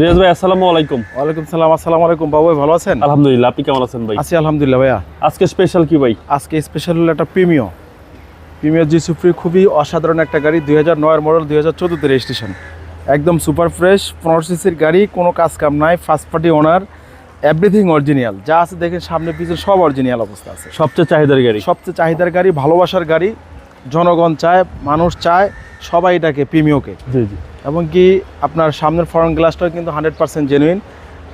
রিয়াজ ভাই আসসালামু আলাইকুম। ওয়ালাইকুম সালাম আসসালামু আলাইকুম। বাবু ভালো আছেন? আলহামদুলিল্লাহ আপনি কেমন আছেন ভাই? আছি আলহামদুলিল্লাহ ভাইয়া। আজকে স্পেশাল কি ভাই? আজকে স্পেশাল হলো একটা প্রিমিও প্রিমিও জি সুপ্রি খুবই অসাধারণ একটা গাড়ি দুই হাজার নয়ের মডেল দুই হাজার চোদ্দোতে রেজিস্ট্রেশন একদম সুপার ফ্রেশ পনেরো সিসির গাড়ি কোনো কাজ কাম নাই first party owner everything original যা আছে দেখেন সামনে পিছনে সব অরিজিনাল অবস্থা আছে। সবচেয়ে চাহিদার গাড়ি। সবচেয়ে চাহিদার গাড়ি ভালোবাসার গাড়ি জনগণ চায় মানুষ চায় সবাই এটাকে প্রিমিওকে জি জি। এবং কি আপনার সামনের ফ্রন্ট গ্লাসটাও কিন্তু হান্ড্রেড পার্সেন্ট জেনুইন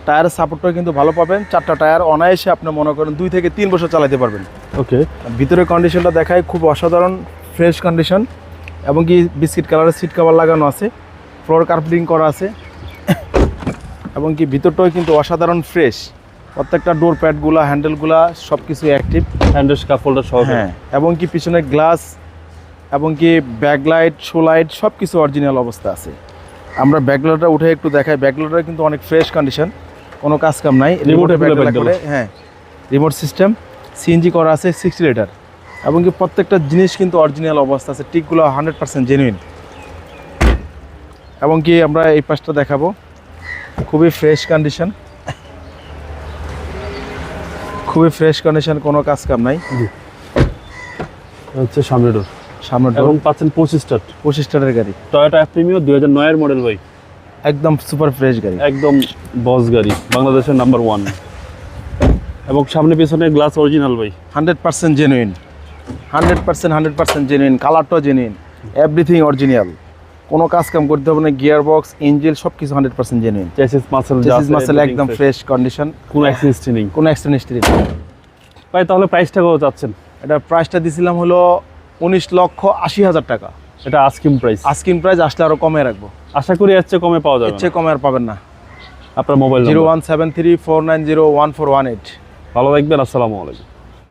টায়ারের সাপোর্টটাও কিন্তু ভালো পাবেন। চারটা টায়ার অনায়াসে আপনি মনে করেন দুই থেকে তিন বছর চালাতে পারবেন। ওকে ভিতরের কন্ডিশনটা দেখায় খুব অসাধারণ ফ্রেশ কন্ডিশন এবং কি বিস্কিট কালারের সিট কভার লাগানো আছে ফ্লোর কার্পেটিং করা আছে। এবং কি ভিতরটাও কিন্তু অসাধারণ ফ্রেশ প্রত্যেকটা ডোর প্যাডগুলা হ্যান্ডেলগুলা সব কিছু অ্যাক্টিভ হ্যান্ডেল কাপ হোল্ডার সহ হ্যাঁ এবং কি পিছনে গ্লাস এবং কি ব্যাকলাইট শো লাইট সব কিছু অরিজিনাল অবস্থা আছে। আমরা ব্যাকলাইটটা উঠে একটু দেখাই। ব্যাকলাইটটা কিন্তু অনেক ফ্রেশ কন্ডিশন কোনো কাজ কাম নাই। রিমোটে হ্যাঁ রিমোট সিস্টেম সিএনজি করা আছে সিক্সটি লিটার এবং কি প্রত্যেকটা জিনিস কিন্তু অরিজিনাল অবস্থা আছে টিকগুলো হান্ড্রেড পার্সেন্ট জেনুইন এবং কি আমরা এই পাশটা দেখাবো। খুবই ফ্রেশ কন্ডিশন খুবই ফ্রেশ কন্ডিশন কোনো কাজ কাম নাই। হচ্ছে সামনে ডোর সামনে এবং পাচ্ছেন পঁচিশ স্টার্ট পঁচিশ টাকার গাড়ি। টয়োটা প্রিমিও দুই হাজার নয়ের মডেল ভাই। একদম সুপার ফ্রেশ গাড়ি। একদম বস গাড়ি বাংলাদেশের নাম্বার ওয়ান এবং সামনে পিছনে গ্লাস অরিজিনাল ভাই। Hundred percent genuine hundred percent hundred percent genuine কালারটাও জেনুইন এভরিথিং অরিজিনাল কোনো কাজ কাম করতে হবে না গিয়ার বক্স ইঞ্জিল সব কিছু hundred percent genuine chassis muscle chassis muscle একদম ফ্রেশ কন্ডিশন কোনো অ্যাক্সিডেন্ট নেই কোনো অ্যাক্সিডেন্ট হিস্ট্রি ভাই তাহলে প্রাইসটা কত চাচ্ছেন? এটা প্রাইসটা দিছিলাম হলো উনিশ লক্ষ আশি হাজার টাকা। এটা আস্কিম প্রাইস আস্কিন প্রাইস আসলে আরও কমে রাখব। আশা করি এর চেয়ে কমে পাওয়া যাবে এর চেয়ে কমে আর পাবেন না। আপনার mobile zero one seven three four nine zero one four one eight. ভালো থাকবেন আসসালামু আলাইকুম।